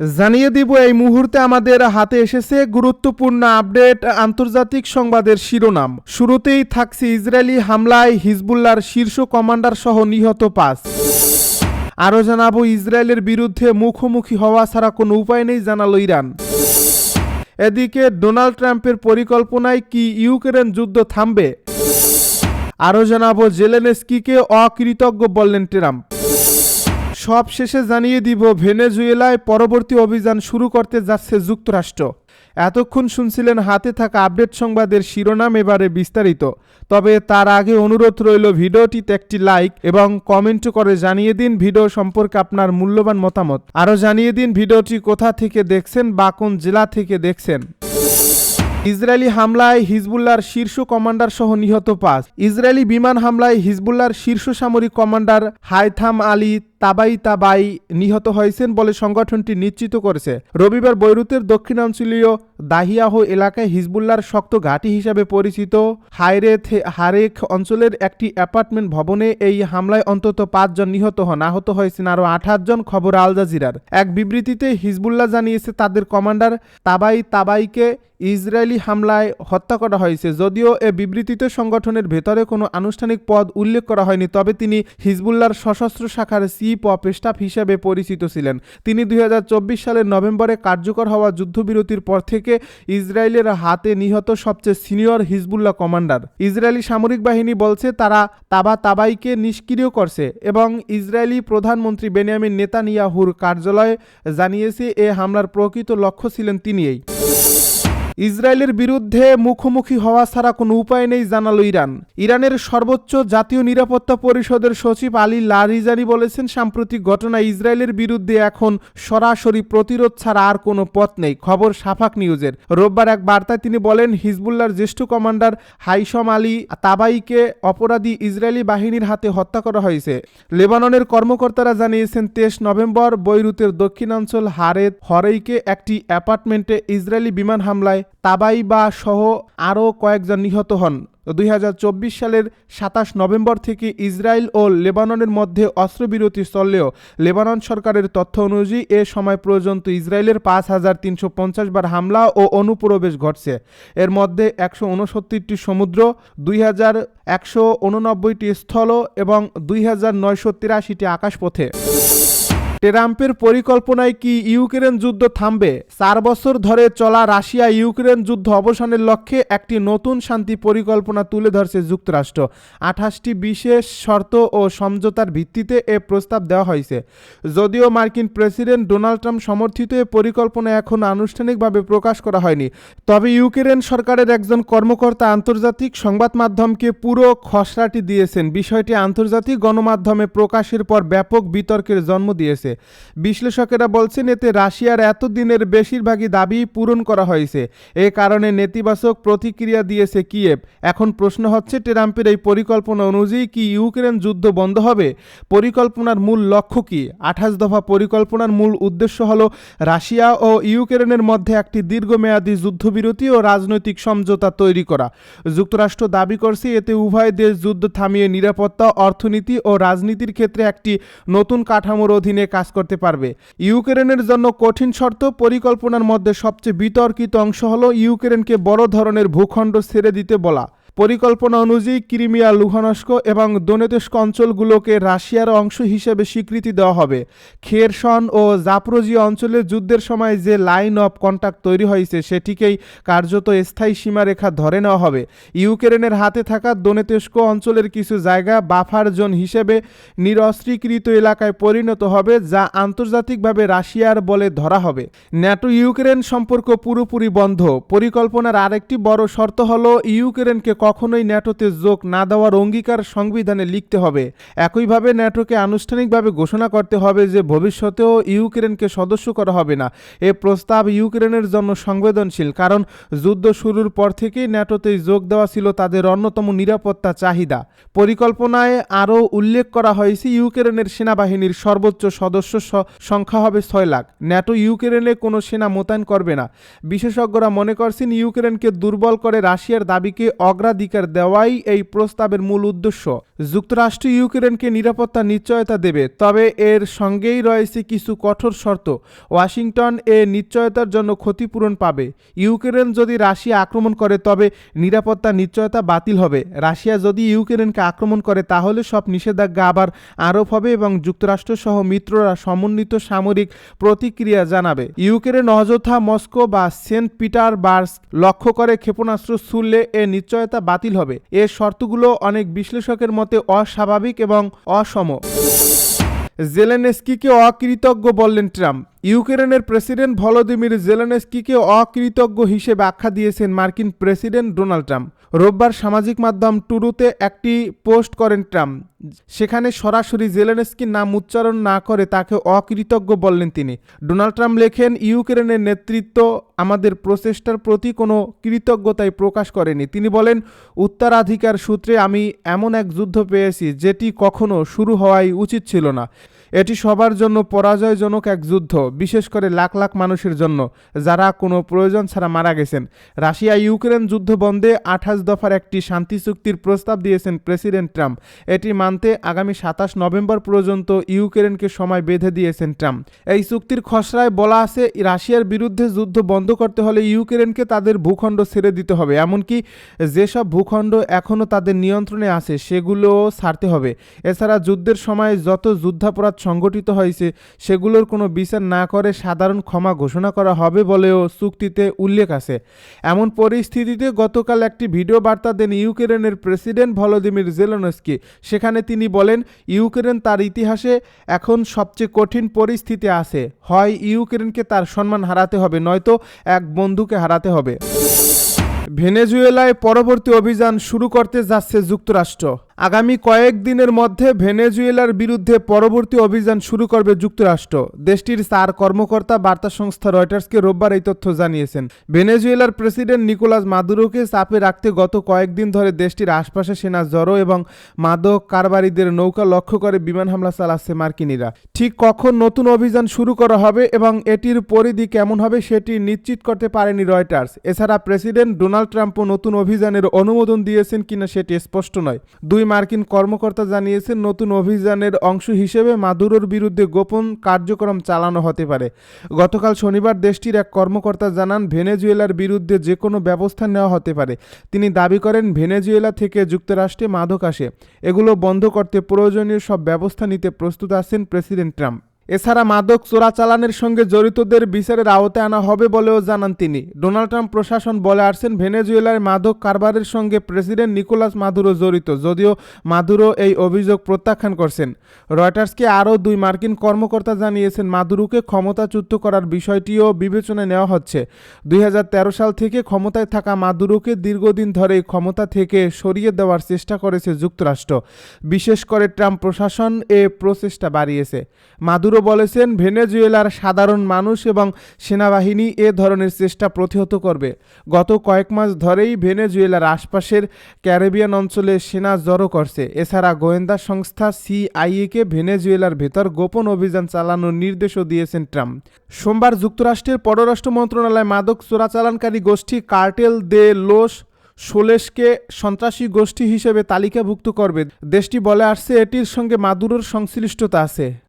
জানিয়ে দিব, এই মুহূর্তে আমাদের হাতে এসেছে গুরুত্বপূর্ণ আপডেট, আন্তর্জাতিক সংবাদের শিরোনাম। শুরুতেই থাকছে ইসরায়েলি হামলায় হিজবুল্লার শীর্ষ কমান্ডার সহ নিহত পাঁচ। আরও জানাব, ইসরায়েলের বিরুদ্ধে মুখোমুখি হওয়া ছাড়া কোনো উপায় নেই, জানালো ইরান। এদিকে ডোনাল্ড ট্রাম্পের পরিকল্পনায় কি ইউক্রেন যুদ্ধ থামবে? আরও জানাব, জেলেনেস্কিকে অকৃতজ্ঞ বললেন ট্রাম্প। সব শেষে জানিয়ে দিব, ভেনেজুয়েলায় পরবর্তী অভিযান শুরু করতে যাচ্ছে যুক্তরাষ্ট্র। এতক্ষণ শুনছিলেন হাতে থাকা আপডেট সংবাদের শিরোনাম এবারে বিস্তারিত। তবে তার আগে অনুরোধ রইল ভিডিওটিতে একটি লাইক এবং কমেন্ট করে জানিয়ে দিন ভিডিও সম্পর্কে আপনার মূল্যবান মতামত। আরও জানিয়ে দিন ভিডিওটি কোথা থেকে দেখছেন বা কোন জেলা থেকে দেখছেন। ইসরায়েলি হামলায় হিজবুল্লার শীর্ষ কমান্ডার সহ নিহত পাঁচ। ইসরায়েলি বিমান হামলায় হিজবুল্লার শীর্ষ সামরিক commander Haytham Ali Tabatabai নিহত হয়েছেন বলে সংগঠনটি নিশ্চিত করেছে। রবিবার বৈরুতের দক্ষিণাঞ্চলীয় দাহিয়াহ এলাকায় হিজবুল্লার শক্ত ঘাঁটি হিসাবে পরিচিত হায়রেথ হারেক অঞ্চলের একটি অ্যাপার্টমেন্ট ভবনে এই হামলায় অন্তত পাঁচজন নিহত হন। আহত হয়েছেন আরও আঠাশ জন, খবর আল জাজিরার। এক বিবৃতিতে হিজবুল্লাহ জানিয়েছে, তাদের কমান্ডার তাবাই তাবাইকে ইসরায়েলি হামলায় হত্যা করা হয়েছে। যদিও এ বিবৃতিতে সংগঠনের ভেতরে কোনো আনুষ্ঠানিক পদ উল্লেখ করা হয়নি, তবে তিনি হিজবুল্লার সশস্ত্র শাখার চিফ অফ স্টাফ হিসেবে পরিচিত ছিলেন। তিনি দুই হাজার চব্বিশ সালের নভেম্বরে কার্যকর হওয়া যুদ্ধবিরতির পর থেকে ইসরায়েলের হাতে নিহত সবচেয়ে সিনিয়র হিজবুল্লাহ কমান্ডার। ইসরায়েলি সামরিক বাহিনী বলছে, তারা তাবা তাবাইকে নিষ্ক্রিয় করছে এবং ইসরায়েলি প্রধানমন্ত্রী বেনিয়ামিন নেতানিয়াহুর কার্যালয় জানিয়েছে, এ হামলার প্রকৃত লক্ষ্য ছিলেন তিনিই। ইসরায়েলের বিরুদ্ধে মুখোমুখি হওয়া ছাড়া কোনো উপায় নেই, জানালো ইরান। ইরানের সর্বোচ্চ জাতীয় নিরাপত্তা পরিষদের সচিব আলী লারিজানি বলেছেন, সাম্প্রতিক ঘটনা ইসরায়েলের বিরুদ্ধে এখন সরাসরি প্রতিরোধ ছাড়া আর কোনো পথ নেই। খবর সাফাক নিউজের। রোববার এক বার্তায় তিনি বলেন হিজবুল্লার জ্যেষ্ঠ কমান্ডার হাইসম আলী তাবাইকে অপরাধী ইসরায়েলি বাহিনীর হাতে হত্যা করা হয়েছে। লেবাননের কর্মকর্তারা জানিয়েছেন, তেইশ নভেম্বর বৈরুতের দক্ষিণাঞ্চল হারেত হরেইকে একটি অ্যাপার্টমেন্টে ইসরায়েলি বিমান হামলায় তাবাইবা সহ আরও কয়েকজন নিহত হন। দুই হাজার চব্বিশ সালের সাতাশ নভেম্বর থেকে ইসরায়েল ও লেবাননের মধ্যে অস্ত্রবিরতি চললেও লেবানন সরকারের তথ্য অনুযায়ী এ সময় পর্যন্ত ইসরায়েলের পাঁচ হাজার তিনশো পঞ্চাশ বার হামলা ও অনুপ্রবেশ ঘটছে। এর মধ্যে একশো উনসত্তরটি সমুদ্র, দুই হাজার একশো উননব্বইটি স্থল এবং দুই হাজার নয়শো তিরাশিটি আকাশপথে। ট্রাম্পের পরিকল্পনায় কি ইউক্রেন যুদ্ধ থামবে? চার বছর ধরে চলা রাশিয়া ইউক্রেন যুদ্ধ অবসানের লক্ষ্যে একটি নতুন শান্তি পরিকল্পনা তুলে ধরছে যুক্তরাষ্ট্র। আঠাশটি বিশেষ শর্ত ও সমঝোতার ভিত্তিতে এ প্রস্তাব দেওয়া হয়েছে। যদিও মার্কিন প্রেসিডেন্ট ডোনাল্ড ট্রাম্প সমর্থিত এ পরিকল্পনা এখন আনুষ্ঠানিকভাবে প্রকাশ করা হয়নি। তবে ইউক্রেন সরকারের একজন কর্মকর্তা আন্তর্জাতিক সংবাদ মাধ্যমকে পুরো খসড়াটি দিয়েছেন। বিষয়টি আন্তর্জাতিক গণমাধ্যমে প্রকাশের পর ব্যাপক বিতর্কের জন্ম দিয়েছে। বিশ্লেষকেরা বলছেন, এতে রাশিয়ার এতদিনের বেশিরভাগই দাবি পূরণ করা হয়েছে। এ কারণে নেতিবাচক প্রতিক্রিয়া দিয়েছে কিয়েভ। এখন প্রশ্ন হচ্ছে, ট্রাম্পের এই পরিকল্পনা অনুযায়ী কি ইউক্রেন যুদ্ধ বন্ধ হবে? পরিকল্পনার মূল লক্ষ্য কি? আঠাশ দফা পরিকল্পনার মূল উদ্দেশ্য হল রাশিয়া ও ইউক্রেনের মধ্যে একটি দীর্ঘমেয়াদী যুদ্ধবিরতি ও রাজনৈতিক সমঝোতা তৈরি করা। যুক্তরাষ্ট্র দাবি করছে, এতে উভয় দেশ যুদ্ধ থামিয়ে নিরাপত্তা, অর্থনীতি ও রাজনীতির ক্ষেত্রে একটি নতুন কাঠামোর অধীনে কাজ করতে পারবে। ইউক্রেনের জন্য কঠিন শর্ত পরিকল্পনার মধ্যে সবচেয়ে বিতর্কিত অংশ হল ইউক্রেনকে বড় ধরনের ভূখণ্ড ছেড়ে দিতে বলা। পরিকল্পনা অনুযায়ী ক্রিমিয়া লুহানস্ক এবং দোনেতেস্ক অঞ্চলগুলোকে রাশিয়ার অংশ হিসেবে স্বীকৃতি দেওয়া হবে। খেরসন ও জাপরোজিয়া অঞ্চলে যুদ্ধের সময় যে লাইন অফ কন্ট্যাক্ট তৈরি হয়েছে, সেটিকেই কার্যত স্থায়ী সীমারেখা ধরে নেওয়া হবে। ইউক্রেনের হাতে থাকা দোনেতেস্ক অঞ্চলের কিছু জায়গা বাফার জোন হিসেবে নিরস্ত্রীকৃত এলাকায় পরিণত হবে, যা আন্তর্জাতিকভাবে রাশিয়ার বলে ধরা হবে। ন্যাটো ইউক্রেন সম্পর্ক পুরোপুরি বন্ধ। পরিকল্পনার আরেকটি বড় শর্ত হল ইউক্রেনকে কখনোই ন্যাটোতে যোগ না দেওয়ার অঙ্গীকার সংবিধানে লিখতে হবে। একইভাবে ন্যাটোকে আনুষ্ঠানিকভাবে ঘোষণা করতে হবে যে ভবিষ্যতেও ইউক্রেনকে সদস্য করা হবে না। এ প্রস্তাব ইউক্রেনের জন্য সংবেদনশীল, কারণ যুদ্ধ শুরুর পর থেকেই ন্যাটোতে যোগ দেওয়া ছিল তাদের অন্যতম নিরাপত্তা চাহিদা। পরিকল্পনায় আরও উল্লেখ করা হয়েছে, ইউক্রেনের সেনাবাহিনীর সর্বোচ্চ সদস্য সংখ্যা হবে ছয় লাখ। ন্যাটো ইউক্রেনে কোনো সেনা মোতায়েন করবে না। বিশেষজ্ঞরা মনে করছেন, ইউক্রেনকে দুর্বল করে রাশিয়ার দাবিকে অগ্রাধিকার উত্তরাধিকার দেওয়াই এই প্রস্তাবের মূল উদ্দেশ্য। যুক্তরাষ্ট্র ইউক্রেনকে নিরাপত্তা নিশ্চয়তা দেবে, তবে এর সঙ্গেই রয়েছে কিছু কঠোর শর্ত। ওয়াশিংটন এ নিশ্চয়তার জন্য ক্ষতিপূরণ পাবে। ইউক্রেন যদি রাশিয়া আক্রমণ করে, তবে নিরাপত্তা নিশ্চয়তা বাতিল হবে। রাশিয়া যদি ইউক্রেনকে আক্রমণ করে, তাহলে সব নিষেধাজ্ঞা আবার আরোপ হবে এবং যুক্তরাষ্ট্র সহ মিত্ররা সমন্বিত সামরিক প্রতিক্রিয়া জানাবে। ইউক্রেন অযথা মস্কো বা সেন্ট পিটারবার্গ লক্ষ্য করে ক্ষেপণাস্ত্র ছুড়লে এ নিশ্চয়তা বাতিল হবে। এ শর্তগুলো অনেক বিশ্লেষকের মতে অস্বাভাবিক এবং অসম। জেলেনস্কিকে অকৃতজ্ঞ বললেন ট্রাম্প। ইউক্রেনের প্রেসিডেন্ট ভলোদিমির জেলেনস্কিকে অকৃতজ্ঞ হিসেবে আখ্যা দিয়েছেন মার্কিন প্রেসিডেন্ট ডোনাল্ড ট্রাম্প। রোববার সামাজিক মাধ্যম টুরুতে একটি পোস্ট করেন ট্রাম্প। সেখানে সরাসরি জেলেনস্কির নাম উচ্চারণ না করে তাকে অকৃতজ্ঞ বললেন তিনি। ডোনাল্ড ট্রাম্প লেখেন, ইউক্রেনের নেতৃত্ব আমাদের প্রচেষ্টার প্রতি কোনো কৃতজ্ঞতাই প্রকাশ করেনি। তিনি বলেন, উত্তরাধিকার সূত্রে আমি এমন এক যুদ্ধ পেয়েছি যেটি কখনো শুরু হওয়াই উচিত ছিল না। এটি সবার জন্য পরাজয়জনক এক যুদ্ধ, বিশেষ করে লাখ লাখ মানুষের জন্য, যারা কোনো প্রয়োজন ছাড়া মারা গেছেন। রাশিয়া ইউক্রেন যুদ্ধ বন্ধে আঠাশ দফার একটি শান্তি চুক্তির প্রস্তাব দিয়েছেন প্রেসিডেন্ট ট্রাম্প। এটি মানতে আগামী সাতাশ নভেম্বর পর্যন্ত ইউক্রেনকে সময় বেঁধে দিয়েছেন ট্রাম্প। এই চুক্তির খসড়ায় বলা আছে, রাশিয়ার বিরুদ্ধে যুদ্ধ বন্ধ করতে হলে ইউক্রেনকে তাদের ভূখণ্ড ছেড়ে দিতে হবে। এমনকি যেসব ভূখণ্ড এখনও তাদের নিয়ন্ত্রণে আছে, সেগুলোও ছাড়তে হবে। এছাড়া যুদ্ধের সময় যত যুদ্ধাপরাধ সংগঠিত হয়েছে, সেগুলোর কোনো বিচার না করে সাধারণ ক্ষমা ঘোষণা করা হবে বলেও চুক্তিতে উল্লেখ আছে। এমন পরিস্থিতিতে গতকাল একটি ভিডিও বার্তা দেন ইউক্রেনের প্রেসিডেন্ট ভলোদিমির জেলেনস্কি। সেখানে তিনি বলেন, ইউক্রেন তার ইতিহাসে এখন সবচেয়ে কঠিন পরিস্থিতি আছে। হয় ইউক্রেনকে তার সম্মান হারাতে হবে, নয়তো এক বন্ধুকে হারাতে হবে। ভেনেজুয়েলায় পরবর্তী অভিযান শুরু করতে যাচ্ছে যুক্তরাষ্ট্র। আগামী কয়েকদিনের মধ্যে ভেনেজুয়েলার বিরুদ্ধে পরবর্তী অভিযান শুরু করবে যুক্তরাষ্ট্র। দেশটির চার কর্মকর্তা বার্তা সংস্থা রয়টার্সকে রোববার এই তথ্য জানিয়েছেন। ভেনেজুয়েলার প্রেসিডেন্ট নিকোলাস মাদুরোকে চাপে রাখতে গত কয়েকদিন ধরে দেশটির আশপাশে সেনা জড়ো এবং মাদক কারবারিদের নৌকা লক্ষ্য করে বিমান হামলা চালাচ্ছে মার্কিনীরা। ঠিক কখন নতুন অভিযান শুরু করা হবে এবং এটির পরিধি কেমন হবে সেটি নিশ্চিত করতে পারেনি রয়টার্স। এছাড়া প্রেসিডেন্ট ডোনাল্ড ট্রাম্পও নতুন অভিযানের অনুমোদন দিয়েছেন কিনা সেটি স্পষ্ট নয়। দুই মার্কিন কর্মকর্তা জানিয়েছেন, নতুন অভিযানের অংশ হিসেবে মাদুরোর বিরুদ্ধে গোপন কার্যক্রম চালানো হতে পারে। গতকাল শনিবার দেশটির এক কর্মকর্তা জানান, ভেনেজুয়েলার বিরুদ্ধে যে কোনো ব্যবস্থা নেওয়া হতে পারে। তিনি দাবি করেন, ভেনেজুয়েলা থেকে যুক্তরাষ্ট্রে মাদক আসে। এগুলো বন্ধ করতে প্রয়োজনীয় সব ব্যবস্থা নিতে প্রস্তুত আছেন প্রেসিডেন্ট ট্রাম্প। এছাড়া মাদক চোরাচালানের সঙ্গে জড়িতদের বিচারের আওতায় আনা হবে বলেও জানান তিনি। ডোনাল্ড ট্রাম্প প্রশাসন বলে আসছেন, ভেনেজুয়েলার মাদক কারবারের সঙ্গে প্রেসিডেন্ট নিকোলাস মাদুরো জড়িত, যদিও মাদুরো এই অভিযোগ প্রত্যাখ্যান করছেন। রয়টার্সকে আরও দুই মার্কিন কর্মকর্তা জানিয়েছেন, মাদুরোকে ক্ষমতাচ্যুত করার বিষয়টিও বিবেচনায় নেওয়া হচ্ছে। দুই হাজার তেরো সাল থেকে ক্ষমতায় থাকা মাদুরোকে দীর্ঘদিন ধরে ক্ষমতা থেকে সরিয়ে দেওয়ার চেষ্টা করেছে যুক্তরাষ্ট্র। বিশেষ করে ট্রাম্প প্রশাসন এ প্রচেষ্টা বাড়িয়েছে। মাদুরো বলেছেন, ভেনেজুয়েলার সাধারণ মানুষ এবং সেনাবাহিনী এ ধরনের চেষ্টা প্রতিহত করবে। গত কয়েক মাস ধরেই ভেনেজুয়েলার আশপাশের ক্যারিবিয়ান অঞ্চলে সেনা জড়ো করছে। এছাড়া গোয়েন্দা সংস্থা সিআইএকে ভেনেজুয়েলার ভেতর গোপন অভিযান চালানোর নির্দেশও দিয়েছেন ট্রাম্প। সোমবার যুক্তরাষ্ট্রের পররাষ্ট্র মন্ত্রণালয় মাদক চোরাচালানকারী গোষ্ঠী কার্টেল দে লোস সোলেশকে সন্ত্রাসী গোষ্ঠী হিসেবে তালিকাভুক্ত করবে। দেশটি বলে আসছে, এটির সঙ্গে মাদুরোর সংশ্লিষ্টতা আছে।